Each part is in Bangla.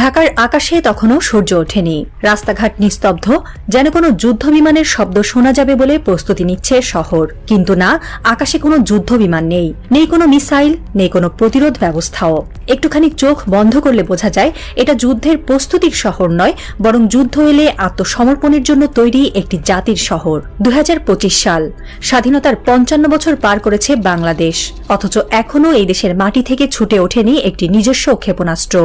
ঢাকার আকাশে তখনও সূর্য ওঠেনি। রাস্তাঘাট নিস্তব্ধ, যেন কোনো যুদ্ধ বিমানের শব্দ শোনা যাবে বলে প্রস্তুতি নিচ্ছে শহর। কিন্তু না, আকাশে কোনো যুদ্ধ বিমান নেই। নেই কোনো মিসাইল, নেই কোনো প্রতিরোধ ব্যবস্থাও। একটুখানি চোখ বন্ধ করলে বোঝা যায়, এটা যুদ্ধের প্রস্তুতির শহর নয়, বরং যুদ্ধ এলে আত্মসমর্পণের জন্য তৈরি একটি জাতির শহর। দু হাজার পঁচিশ সাল, স্বাধীনতার পঞ্চান্ন বছর পার করেছে বাংলাদেশ। অথচ এখনও এই দেশের মাটি থেকে ছুটে ওঠেনি একটি নিজস্ব ক্ষেপণাস্ত্র।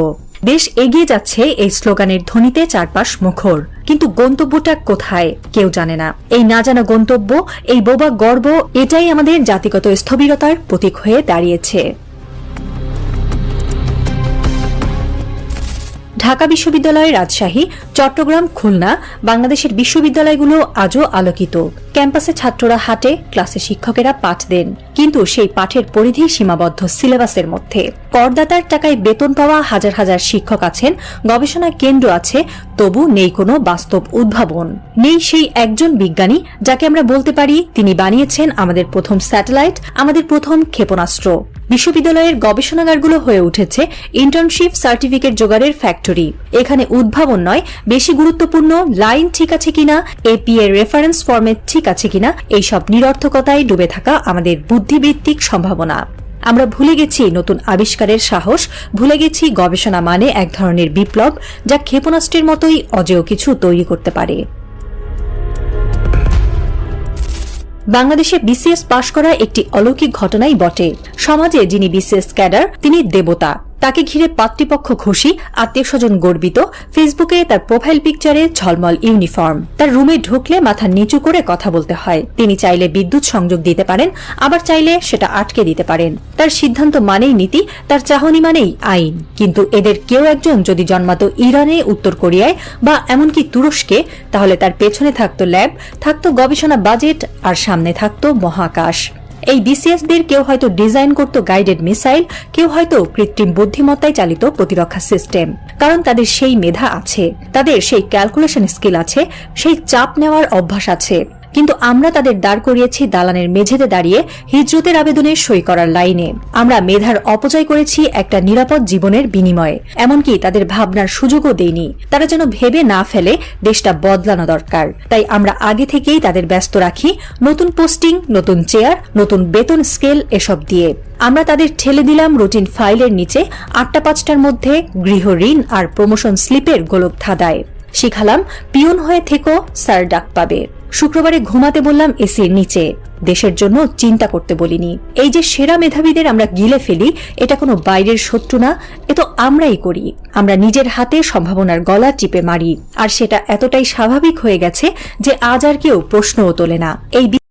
দেশ এগিয়ে যাচ্ছে এই স্লোগানের ধ্বনিতে চারপাশ মুখর। কিন্তু গন্তব্যটা কোথায়? কেউ জানে না। এই না জানা গন্তব্য, এই বোবা গর্ব, এটাই আমাদের জাতিগত স্থবিরতার প্রতীক হয়ে দাঁড়িয়েছে। ঢাকা বিশ্ববিদ্যালয় রাজশাহী, চট্টগ্রাম, খুলনা, বাংলাদেশের বিশ্ববিদ্যালয়গুলো আজও আলোকিত। ক্যাম্পাসে ছাত্ররা হাঁটে, ক্লাসে শিক্ষকেরা পাঠ দেন। কিন্তু সেই পাঠের পরিধি সীমাবদ্ধ সিলেবাসের মধ্যে। করদাতার টাকায় বেতন পাওয়া হাজার হাজার শিক্ষক আছেন, গবেষণা কেন্দ্র আছে, তবু নেই কোনো বাস্তব উদ্ভাবন। নেই সেই একজন বিজ্ঞানী, যাকে আমরা বলতে পারি তিনি বানিয়েছেন আমাদের প্রথম স্যাটেলাইট, আমাদের প্রথম ক্ষেপণাস্ত্র। বিশ্ববিদ্যালয়ের গবেষণাগারগুলো হয়ে উঠেছে ইন্টার্নশিপ সার্টিফিকেট জোগাড়ের ফ্যাক্টরি এখানে উদ্ভাবন নয়, বেশি গুরুত্বপূর্ণ লাইন ঠিক আছে কিনা এপি এর রেফারেন্স ফর্মেট ঠিক আছে কিনা, এইসব নিরর্থকতায় ডুবে থাকা আমাদের বুদ্ধিবৃত্তিক সম্ভাবনা। আমরা ভুলে গেছি নতুন আবিষ্কারের সাহস, ভুলে গেছি গবেষণা মানে এক ধরনের বিপ্লব যা ক্ষেপণাস্ত্রের মতোই অজেয় কিছু তৈরি করতে পারে। বাংলাদেশে বিসিএস পাশ করা একটি অলৌকিক ঘটনাই বটে। সমাজে যিনি বিসিএস ক্যাডার তিনি দেবতা। তাকে ঘিরে পাতৃপক্ষ খুশি আত্মীয় স্বজন গর্বিত, ফেসবুকে তার প্রোফাইল পিকচারে ঝলমল ইউনিফর্ম তার রুমে ঢুকলে মাথা নিচু করে কথা বলতে হয়। তিনি চাইলে বিদ্যুৎ সংযোগ দিতে পারেন, আবার চাইলে সেটা আটকে দিতে পারেন। তার সিদ্ধান্ত মানেই নীতি, তার চাহনি মানেই আইন। কিন্তু এদের কেউ একজন যদি জন্মাতো ইরানে, উত্তর কোরিয়ায় বা এমনকি তুরস্কে, তাহলে তার পেছনে থাকতো ল্যাব, থাকতো গবেষণা বাজেট আর সামনে থাকতো মহাকাশ। এই বিসিএসদের কেউ হয়তো ডিজাইন করত গাইডেড মিসাইল কেউ হয়তো কৃত্রিম বুদ্ধিমত্তায় চালিত প্রতিরক্ষা সিস্টেম কারণ তাদের সেই মেধা আছে, তাদের সেই ক্যালকুলেশন স্কিল আছে, সেই চাপ নেওয়ার অভ্যাস আছে। কিন্তু আমরা তাদের দাঁড় করিয়েছি দালানের মেঝেতে দাঁড়িয়ে হিজরতের আবেদনে সই করার লাইনে। আমরা মেধার অপচয় করেছি একটা নিরাপদ জীবনের বিনিময়ে। এমনকি তাদের ভাবনার সুযোগও দেইনি। তারা যেন ভেবে না ফেলে দেশটা বদলানো দরকার। তাই আমরা আগে থেকেই তাদের ব্যস্ত রাখি, নতুন পোস্টিং, নতুন চেয়ার, নতুন বেতন স্কেল এসব দিয়ে। আমরা তাদের ঠেলে দিলাম রুটিন ফাইলের নিচে আটটা পাঁচটার মধ্যে গৃহ ঋণ আর প্রমোশন স্লিপের গোলক ধাঁধায় শিখালাম, পিয়ন হয়ে থেকো, স্যার ডাক পাবে। শুক্রবারে ঘুমাতে বললাম এসির নিচে। দেশের জন্য চিন্তা করতে বলিনি। এই যে সেরা মেধাবীদের আমরা গিলে ফেলি, এটা কোনো বাইরের শত্রু না, এ তো আমরাই করি। আমরা নিজের হাতে সম্ভাবনার গলা চিপে মারি। আর সেটা এতটাই স্বাভাবিক হয়ে গেছে যে আজ আর কেউ প্রশ্নও তোলে না। এই